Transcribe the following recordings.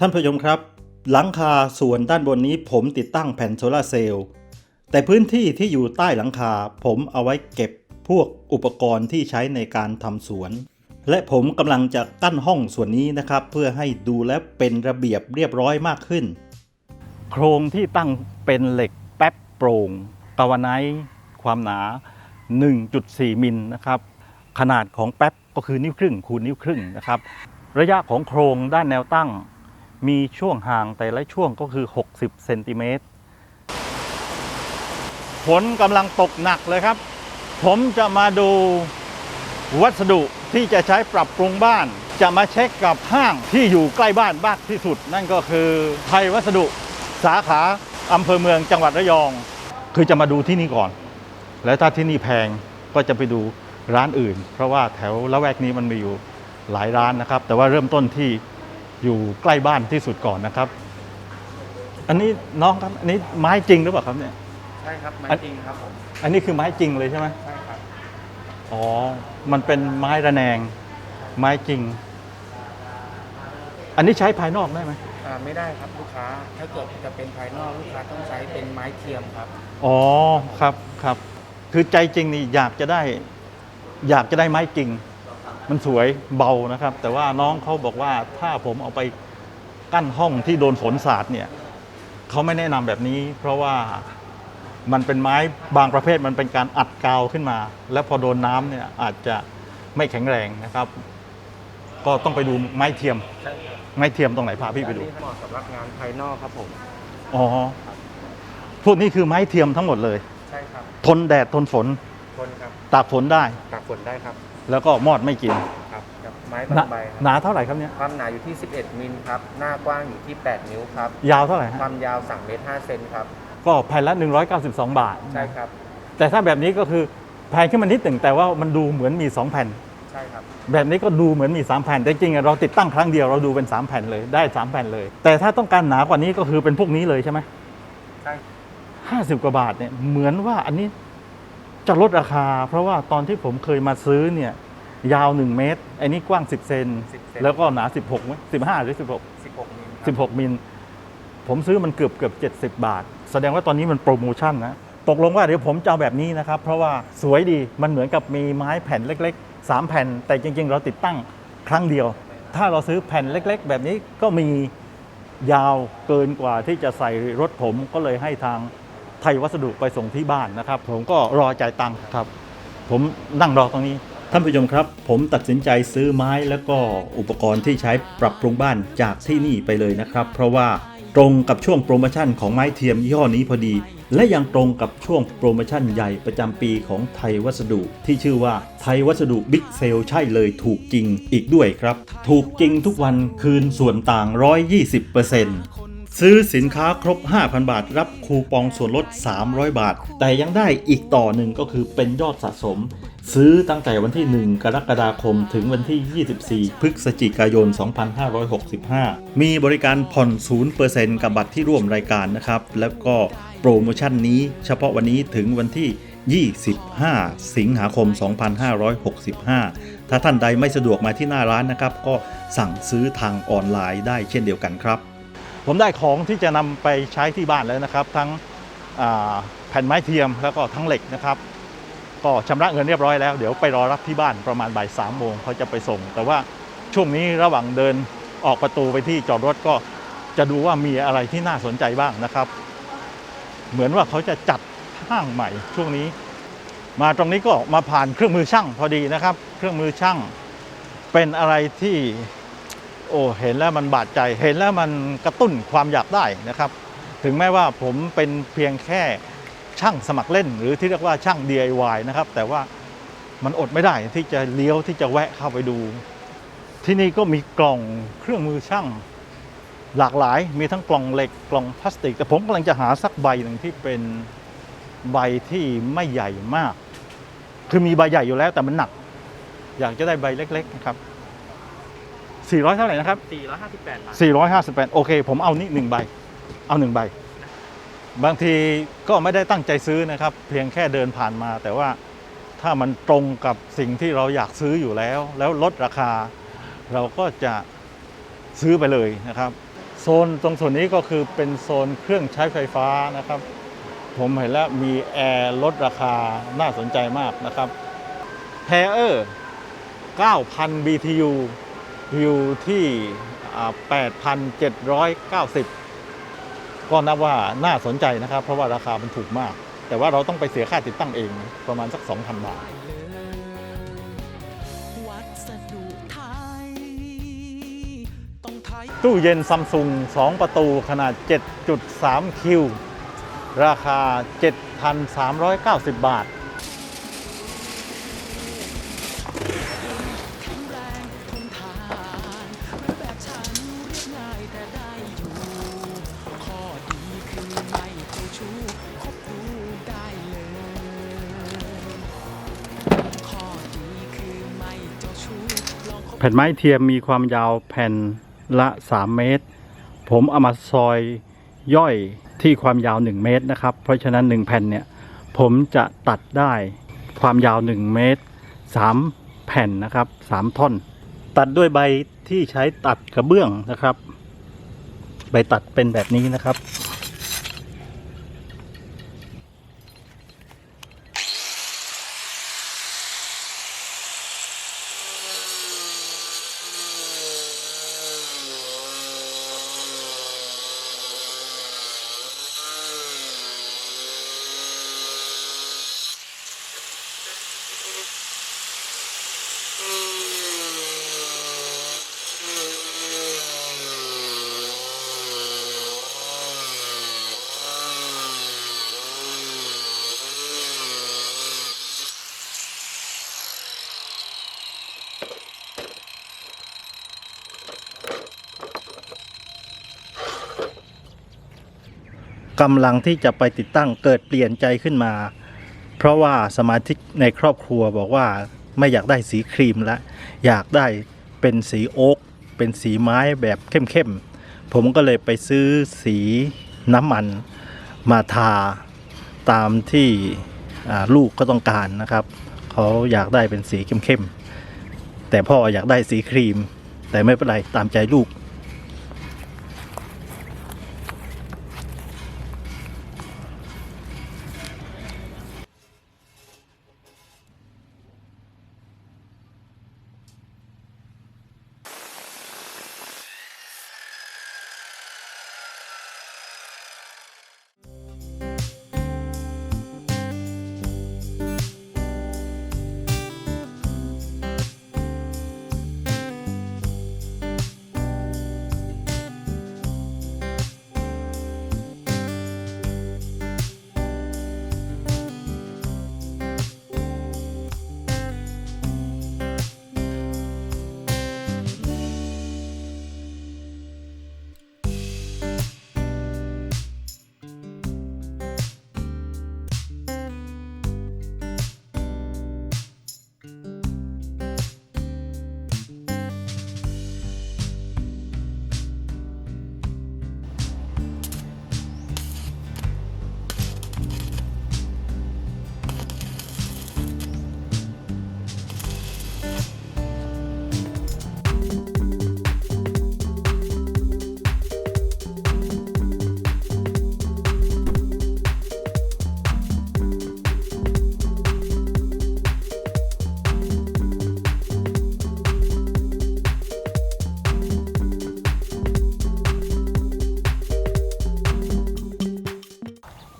ท่านผู้ชมครับ หลังคาส่วนด้านบนนี้ผมติดตั้งแผ่นโซลาร์เซลล์แต่พื้นที่ที่อยู่ใต้หลังคาผมเอาไว้เก็บพวกอุปกรณ์ที่ใช้ในการทำสวน และผมกำลังจะกั้นห้องส่วนนี้นะครับ เพื่อให้ดูและเป็นระเบียบเรียบร้อยมากขึ้น โครงที่ตั้งเป็นเหล็กแป๊บโปร่งกาวไนท์ความหนา 1.4 มิลนะครับ ขนาดของแป๊บก็คือนิ้วครึ่งคูณนิ้วครึ่งนะครับ ระยะของโครงด้านแนวตั้ง มีช่วงห่างแต่ละช่วงก็คือ 60เซนติเมตรฝนกำลังตกหนักเลยครับ ผมจะมาดูวัสดุที่จะใช้ปรับปรุงบ้าน จะมาเช็คกับห้างที่อยู่ใกล้บ้านมากที่สุด นั่นก็คือไทยวัสดุสาขาอำเภอเมืองจังหวัดระยอง คือจะมาดูที่นี่ก่อน แล้วถ้าที่นี่แพงก็จะไปดูร้านอื่น เพราะว่าแถวละแวกนี้มันมีอยู่หลายร้านนะครับ แต่ว่าเริ่มต้นที่ อยู่ใกล้บ้านที่สุดก่อนนะครับ อันนี้น้องครับอันนี้ไม้จริงหรือเปล่าครับเนี่ย ใช่ครับไม้อันจริงครับผมอันนี้คือไม้จริงเลยใช่ไหมใช่ครับอ๋อ มันเป็นไม้ระแนง ไม้จริง อันนี้ใช้ภายนอกได้ไหมอ่าไม่ได้ครับลูกค้าถ้าเกิดจะเป็นภายนอกลูกค้าต้องใช้เป็นไม้เทียมครับ อ๋อครับครับ คือใจจริงนี่อยากจะได้ อยากจะได้ไม้จริง มันสวยเบานะครับ แต่ว่าน้องเขาบอกว่าถ้าผมเอาไปกั้นห้องที่โดนฝนสาดเนี่ยเขาไม่แนะนำแบบนี้ เพราะว่ามันเป็นไม้บางประเภทมันเป็นการอัดกาวขึ้นมา แล้วพอโดนน้ำเนี่ยอาจจะไม่แข็งแรงนะครับ ก็ต้องไปดูไม้เทียมใช่ครับไม้เทียมตรงไหนพาพี่ไปดูอันนี้เหมาะสำหรับงานภายนอกครับผมอ๋อพวกนี้คือไม้เทียมทั้งหมดเลย ใช่ครับ ทนแดดทนฝน ทนครับ ตากฝนได้ ตากฝนได้ครับ แล้วก็มอดไม่กินครับกับไม้หบานางใบครับหนาเท่าไหร่ครับเนี่ยความหนาอยู่ที่ 11 มิลครับ หน้ากว้างอยู่ที่ 8 นิ้วครับ ยาวเท่าไหร่คฮะวามยาว3เมตร5เซนครับ ก็แผ่นละ 192 บาท ใช่ครับ แต่ถ้าแบบนี้ก็คือแพงขึ้นมานิดหนึ่งแต่ว่ามันดูเหมือนมี 2 แผ่น ใช่ครับ แบบนี้ก็ดูเหมือนมี 3 แผ่นแต่จริงๆอะเราติดตั้งครั้งเดียวเราดูเป็น 3 แผ่นเลยได้ 3 แผ่นเลย แต่ถ้าต้องการหนากว่านี้ก็คือเป็นพวกนี้เลยใช่ไหมใช่ ห้าสิบกว่าบาทเนี่ยเหมือนว่าอันนี้ จะลดราคา เพราะว่าตอนที่ผมเคยมาซื้อเนี่ยยาว 1 เมตรอันนี้กว้าง 10 เซน10เซน แล้วก็หนา 16ไหม15 หรือ 16 16มิลครับ16 มิล ผมซื้อมันเกือบเกือบ70 บาท แสดงว่าตอนนี้มันโปรโมชั่นนะ ตกลงว่าเดี๋ยวผมจะเอาแบบนี้นะครับ เพราะว่าสวยดีมันเหมือนกับมีไม้แผ่นเล็กๆ 3 แผ่น แต่จริง ๆ เราติดตั้งครั้งเดียว ถ้าเราซื้อแผ่นเล็ก ๆ แบบนี้ก็มียาวเกินกว่าที่จะใส่รถผมก็เลยให้ทาง ไทยวัสดุไปส่งที่บ้านนะครับ ผมก็รอจ่ายตังค์ครับ ผมนั่งรอตรงนี้ท่านผู้ชมครับ ผมตัดสินใจซื้อไม้แล้วก็อุปกรณ์ที่ใช้ปรับปรุงบ้านจากที่นี่ไปเลยนะครับ เพราะว่าตรงกับช่วงโปรโมชั่นของไม้เทียมยี่ห้อนี้พอดี และยังตรงกับช่วงโปรโมชั่นใหญ่ประจำปีของไทยวัสดุ ที่ชื่อว่าไทยวัสดุบิ๊กเซลใช่เลยถูกจริงอีกด้วยครับ ถูกจริงทุกวันคืนส่วนต่าง 120% ซื้อสินค้าครบ 5,000 บาท รับคูปองส่วนลด 300 บาท แต่ยังได้อีกต่อหนึ่งก็คือเป็นยอดสะสม ซื้อตั้งแต่วันที่ 1 กรกฎาคมถึงวันที่ 24 พฤศจิกายน 2565 มีบริการผ่อน0%กับบัตรที่ร่วมรายการนะครับ แล้วก็โปรโมชั่นนี้เฉพาะวันนี้ถึงวันที่ 25 สิงหาคม 2565 ถ้าท่านใดไม่สะดวกมาที่หน้าร้านนะครับ ก็สั่งซื้อทางออนไลน์ได้เช่นเดียวกันครับ ผมได้ของที่จะนำไปใช้ที่บ้านแล้วนะครับ ทั้งแผ่นไม้เทียมแล้วก็ทั้งเหล็กนะครับ ก็ชำระเงินเรียบร้อยแล้ว เดี๋ยวไปรอรับที่บ้านประมาณบ่ายสามโมงเขาจะไปส่ง แต่ว่าช่วงนี้ระหว่างเดินออกประตูไปที่จอดรถก็จะดูว่ามีอะไรที่น่าสนใจบ้างนะครับ เหมือนว่าเขาจะจัดห้างใหม่ช่วงนี้ มาตรงนี้ก็มาผ่านเครื่องมือช่างพอดีนะครับ เครื่องมือช่างเป็นอะไรที่ โอ้เห็นแล้วมันบาดใจ เห็นแล้วมันกระตุ้นความอยากได้นะครับ ถึงแม้ว่าผมเป็นเพียงแค่ช่างสมัครเล่น หรือที่เรียกว่าช่าง DIY นะครับ แต่ว่ามันอดไม่ได้ที่จะเลี้ยวที่จะแวะเข้าไปดู ที่นี่ก็มีกล่องเครื่องมือช่างหลากหลาย มีทั้งกล่องเหล็กกล่องพลาสติก แต่ผมกำลังจะหาสักใบหนึ่งที่เป็นใบที่ไม่ใหญ่มาก คือมีใบใหญ่อยู่แล้วแต่มันหนัก อยากจะได้ใบเล็กๆนะครับ 400 เท่าไหร่นะครับ 458 บาท 458 โอเค ผมเอานี่หนึ่งใบ เอาหนึ่งใบ บางทีก็ไม่ได้ตั้งใจซื้อนะครับ เพียงแค่เดินผ่านมา แต่ว่าถ้ามันตรงกับสิ่งที่เราอยากซื้ออยู่แล้ว แล้วลดราคา เราก็จะซื้อไปเลยนะครับ โซนตรงส่วนนี้ก็คือเป็นโซนเครื่องใช้ไฟฟ้านะครับ ผมเห็นแล้วมีแอร์ลดราคาน่าสนใจมากนะครับแฮเออร์9,000 BTU อยู่ที่อ่า8,790 ก็นับว่าน่าสนใจนะครับ เพราะว่าราคามันถูกมาก แต่ว่าเราต้องไปเสียค่าติดตั้งเองประมาณสัก 2,000 บาทตู้เย็นซัมซุง2 ประตูขนาด 7.3 คิว ราคา 7,390 บาท แผ่นไม้เทียมมีความยาวแผ่นละ 3 เมตร ผมเอามาซอยย่อยที่ความยาว 1 เมตรนะครับ เพราะฉะนั้น 1 แผ่นเนี่ย ผมจะตัดได้ความยาว 1 เมตร 3 แผ่นนะครับ 3 ท่อน ตัดด้วยใบที่ใช้ตัดกระเบื้องนะครับ ใบตัดเป็นแบบนี้นะครับ กำลังที่จะไปติดตั้งเกิดเปลี่ยนใจขึ้นมา เพราะว่าสมาชิกในครอบครัวบอกว่าไม่อยากได้สีครีมแล้วอยากได้เป็นสีโอ๊กเป็นสีไม้แบบเข้มๆผมก็เลยไปซื้อสีน้ำมันมาทาตามที่ลูกก็ต้องการนะครับ เขาอยากได้เป็นสีเข้มๆแต่พ่ออยากได้สีครีม แต่ไม่เป็นไรตามใจลูก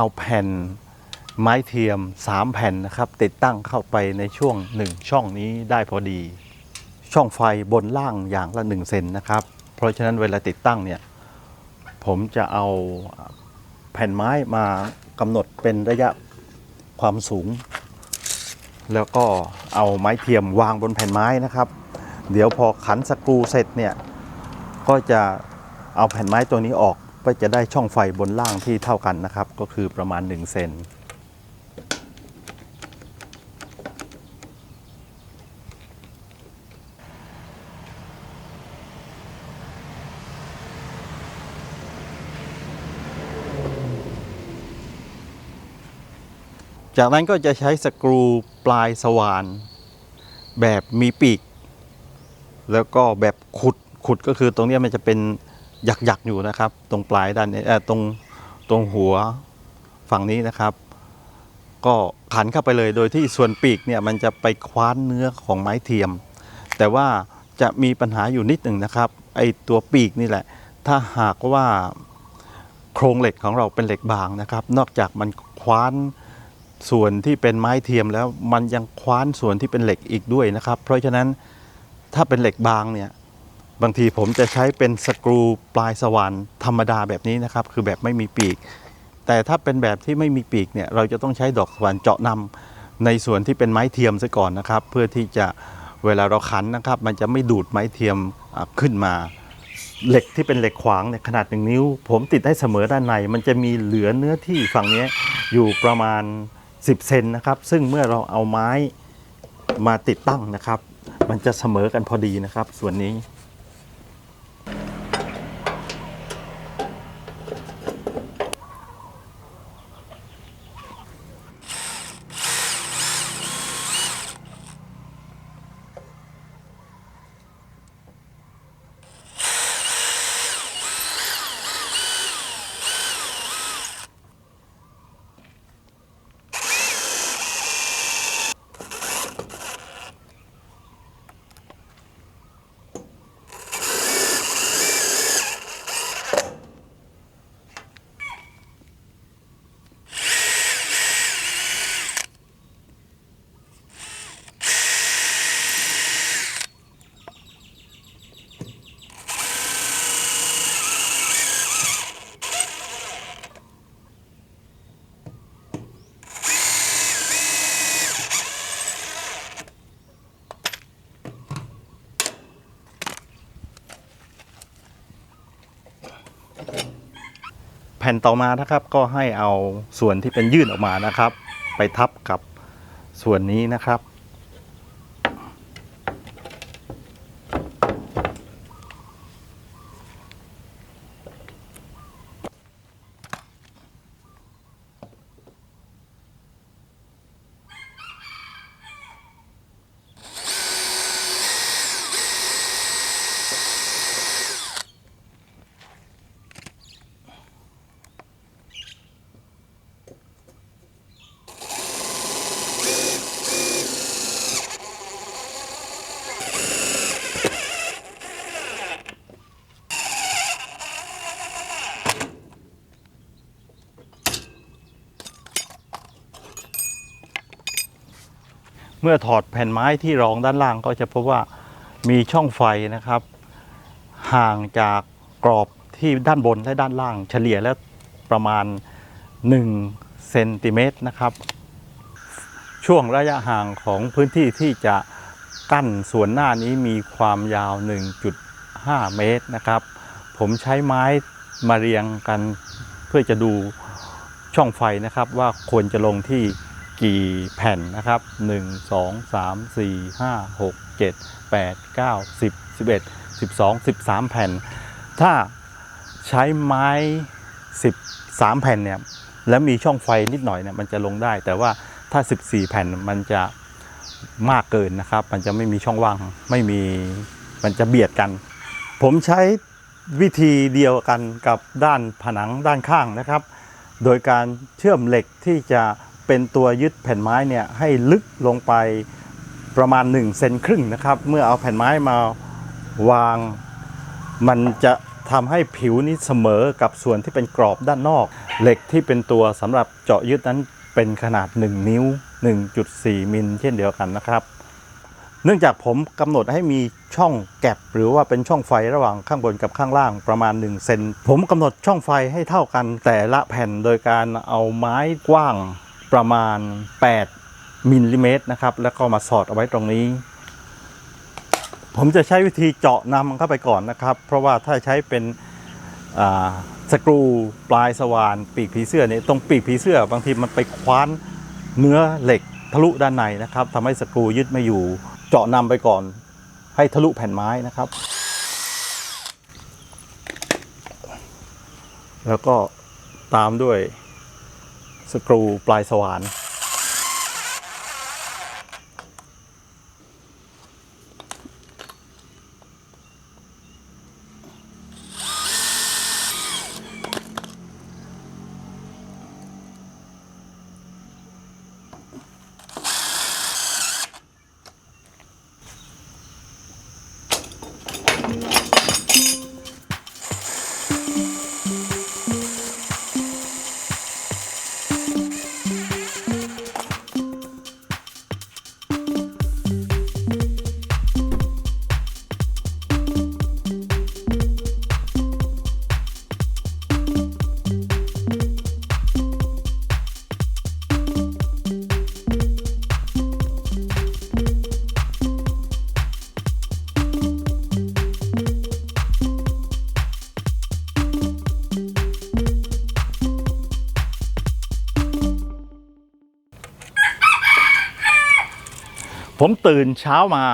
เอาแผ่นไม้เทียม 3 แผ่นนะครับติดตั้งเข้าไปในช่วง 1 ช่องนี้ได้พอดี ช่องไฟบนล่างอย่างละ 1 เซนนะครับ เพราะฉะนั้นเวลาติดตั้งเนี่ยผมจะเอาแผ่นไม้มากำหนดเป็นระยะความสูง แล้วก็เอาไม้เทียมวางบนแผ่นไม้นะครับ เดี๋ยวพอขันสกรูเสร็จเนี่ยก็จะเอาแผ่นไม้ตัวนี้ออก ก็จะได้ช่องไฟบนล่างที่เท่ากันนะครับ ก็คือประมาณ 1 เซนจากนั้นก็จะใช้สกรูปลายสว่าน แบบมีปีก แล้วก็แบบขุดขุดก็คือตรงนี้มันจะเป็น หยักๆอยู่นะครับ ตรงปลายด้านนี้เอ่อตรงตรงหัวฝั่งนี้นะครับ ก็ขันเข้าไปเลยโดยที่ส่วนปีกเนี่ยมันจะไปคว้านเนื้อของไม้เทียม แต่ว่าจะมีปัญหาอยู่นิดหนึ่งนะครับไอตัวปีกนี่แหละ ถ้าหากว่าโครงเหล็กของเราเป็นเหล็กบางนะครับ นอกจากมันคว้านส่วนที่เป็นไม้เทียมแล้วมันยังคว้านส่วนที่เป็นเหล็กอีกด้วยนะครับ เพราะฉะนั้นถ้าเป็นเหล็กบางเนี่ย บางทีผมจะใช้เป็นสกรูปลายสว่านธรรมดาแบบนี้นะครับ คือแบบไม่มีปีก แต่ถ้าเป็นแบบที่ไม่มีปีกเนี่ยเราจะต้องใช้ดอกสว่านเจาะนำในส่วนที่เป็นไม้เทียมซะก่อนนะครับ เพื่อที่จะเวลาเราขันนะครับ มันจะไม่ดูดไม้เทียมขึ้นมา เหล็กที่เป็นเหล็กขวางเนี่ยขนาดหนึ่งนิ้ว ผมติดให้เสมอด้านใน มันจะมีเหลือเนื้อที่ฝั่งนี้อยู่ประมาณ 10เซนนะครับ ซึ่งเมื่อเราเอาไม้มาติดตั้งนะครับ มันจะเสมอกันพอดีนะครับ ส่วนนี้ ผ่นต่อมานะครับ ก็ให้เอาส่วนที่เป็นยื่นออกมานะครับ ไปทับกับส่วนนี้นะครับ เมื่อถอดแผ่นไม้ที่รองด้านล่างก็จะพบว่ามีช่องไฟนะครับ ห่างจากกรอบที่ด้านบนและด้านล่าง เฉลี่ยแล้วประมาณ1เซนติเมตรนะครับ ช่วงระยะห่างของพื้นที่ที่จะกั้นส่วนหน้านี้มีความยาว 1.5 เมตรนะครับ ผมใช้ไม้มาเรียงกันเพื่อจะดูช่องไฟนะครับว่าควรจะลงที่ กี่แผ่นนะครับ 1 2 3 4 5 6 7 8 9 10 11 12 13 แผ่น ถ้าใช้ไม้ 13 แผ่นเนี่ยแล้วมีช่องไฟนิดหน่อยเนี่ยมันจะลงได้ แต่ว่าถ้า 14 แผ่นมันจะมากเกินนะครับ มันจะไม่มีช่องว่างไม่มีมันจะเบียดกัน ผมใช้วิธีเดียวกันกับด้านผนังด้านข้างนะครับ โดยการเชื่อมเหล็กที่จะ เป็นตัวยึดแผ่นไม้เนี่ยให้ลึกลงไปประมาณ1เซนครึ่งนะครับ เมื่อเอาแผ่นไม้มาวาง มันจะทำให้ผิวนี้เสมอกับส่วนที่เป็นกรอบด้านนอก เหล็กที่เป็นตัวสำหรับเจาะยึดนั้นเป็นขนาด 1 นิ้ว 1.4 มิลเช่นเดียวกันนะครับ เนื่องจากผมกำหนดให้มีช่องแก็บหรือว่าเป็นช่องไฟระหว่างข้างบนกับข้างล่างประมาณ1เซนผมกำหนดช่องไฟให้เท่ากันแต่ละแผ่นโดยการเอาไม้กว้าง ประมาณ 8มิลลิเมตรนะครับ แล้วก็มาสอดเอาไว้ตรงนี้ ผมจะใช้วิธีเจาะนำเข้าไปก่อนนะครับ เพราะว่าถ้าใช้เป็นสกรูปลายสว่านปีกผีเสื้อเนี่ยตรงปีกผีเสื้อบางทีมันไปคว้านเนื้อเหล็กทะลุด้านในนะครับทำให้สกรูยึดไม่อยู่ เจาะนำไปก่อน ให้ทะลุแผ่นไม้นะครับ แล้วก็ตามด้วย สกรูปลายสว่าน ผมตื่นเช้ามา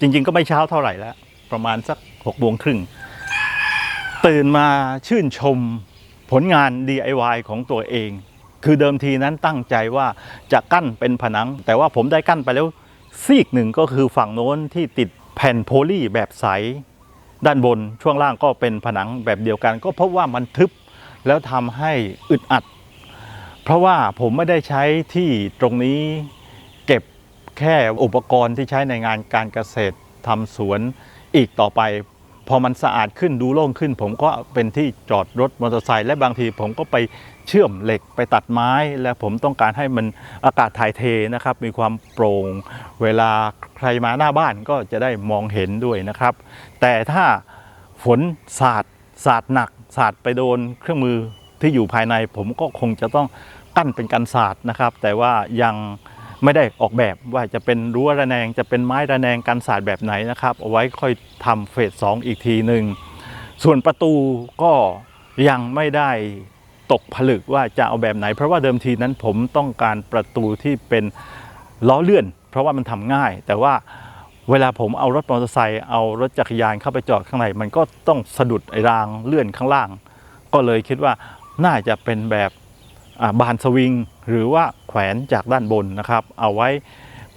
จริง ๆ ก็ไม่เช้าเท่าไหร่แล้ว ประมาณสักหกโมงครึ่งตื่นมาชื่นชมผลงาน DIY ของตัวเอง คือเดิมทีนั้นตั้งใจว่าจะกั้นเป็นผนัง แต่ว่าผมได้กั้นไปแล้วซีกหนึ่งก็คือฝั่งโน้นที่ติดแผ่นโพลีแบบใส ด้านบนช่วงล่างก็เป็นผนังแบบเดียวกัน ก็เพราะว่ามันทึบแล้วทำให้อึดอัด เพราะว่าผมไม่ได้ใช้ที่ตรงนี้ แค่อุปกรณ์ที่ใช้ในงานการเกษตรทำสวนอีกต่อไป พอมันสะอาดขึ้นดูโล่งขึ้น ผมก็เป็นที่จอดรถมอเตอร์ไซค์และบางทีผมก็ไปเชื่อมเหล็กไปตัดไม้ และผมต้องการให้มันอากาศถ่ายเทนะครับ มีความโปร่ง เวลาใครมาหน้าบ้านก็จะได้มองเห็นด้วยนะครับ แต่ถ้าฝนสาดสาดหนักสาดไปโดนเครื่องมือที่อยู่ภายใน ผมก็คงจะต้องกั้นเป็นกันสาดนะครับ แต่ว่ายัง ไม่ได้ออกแบบว่าจะเป็นรั้วระแนง จะเป็นไม้ระแนงกันสาดแบบไหนนะครับ เอาไว้ค่อยทำเฟสสองอีกทีหนึ่งส่วนประตูก็ยังไม่ได้ตกผลึกว่าจะเอาแบบไหน เพราะว่าเดิมทีนั้นผมต้องการประตูที่เป็นล้อเลื่อน เพราะว่ามันทำง่าย แต่ว่าเวลาผมเอารถมอเตอร์ไซค์เอารถจักรยานเข้าไปจอดข้างในมันก็ต้องสะดุดไอ้รางเลื่อนข้างล่าง ก็เลยคิดว่าน่าจะเป็นแบบ บานสวิง หรือว่าแขวนจากด้านบนนะครับ เอาไว้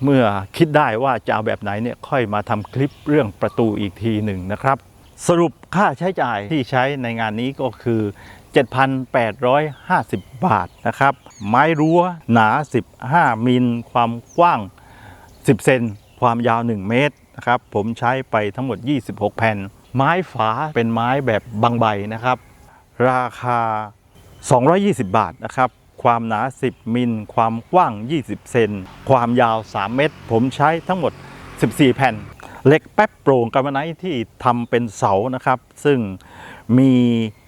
เมื่อคิดได้ว่าจะเอาแบบไหนเนี่ยค่อยมาทำคลิปเรื่องประตูอีกทีหนึ่งนะครับ สรุปค่าใช้จ่ายที่ใช้ในงานนี้ก็คือ 7,850 บาทนะครับ ไม้รั้วหนา 15 มิล ความกว้าง 10 เซนความยาว 1 เมตรนะครับ ผมใช้ไปทั้งหมด 26 แผ่น ไม้ฝาเป็นไม้แบบบางใบนะครับ ราคา 220 บาทนะครับ ความหนา 10 มิล ความกว้าง 20 เซน ความยาว 3 เมตร ผมใช้ทั้งหมด 14 แผ่น เหล็กแป๊บโปร่งกาบไนท์ที่ทำเป็นเสานะครับ ซึ่งมี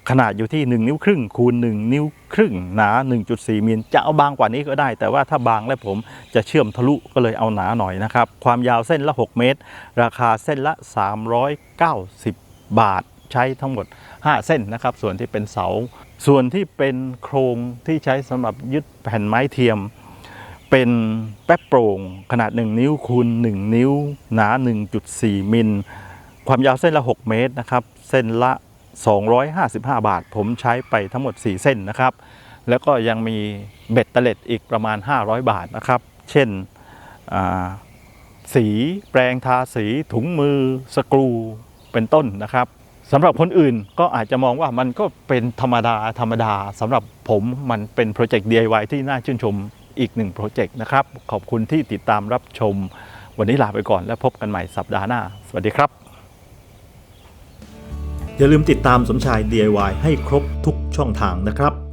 ขนาดอยู่ที่ 1 นิ้วครึ่งคูณ 1 นิ้วครึ่งหนา 1.4 มิลจะเอาบางกว่านี้ก็ได้ แต่ว่าถ้าบางแล้วผมจะเชื่อมทะลุก็เลยเอาหนาหน่อยนะครับ ความยาวเส้นละ 6 เมตร ราคาเส้นละ 390 บาท ใช้ทั้งหมด 5 เส้นนะครับ ส่วนที่เป็นเสา ส่วนที่เป็นโครงที่ใช้สำหรับยึดแผ่นไม้เทียม เป็นแป๊บโปร่งขนาด 1 นิ้วคูณ 1 นิ้ว หนา 1.4 มิล ความยาวเส้นละ 6 เมตรนะครับ เส้นละ 255 บาท ผมใช้ไปทั้งหมด 4 เส้นนะครับ แล้วก็ยังมีเบ็ดเตล็ดอีกประมาณ 500 บาทนะครับ เช่นสีแปรงทาสีถุงมือสกรูเป็นต้นนะครับ สำหรับคนอื่นก็อาจจะมองว่ามันก็เป็นธรรมดาธรรมดาสำหรับผมมันเป็นโปรเจกต์ DIY ที่น่าชื่นชมอีกหนึ่งโปรเจกต์นะครับ ขอบคุณที่ติดตามรับชม วันนี้ลาไปก่อนแล้วพบกันใหม่สัปดาห์หน้า สวัสดีครับ อย่าลืมติดตามสมชาย DIY ให้ครบทุกช่องทางนะครับ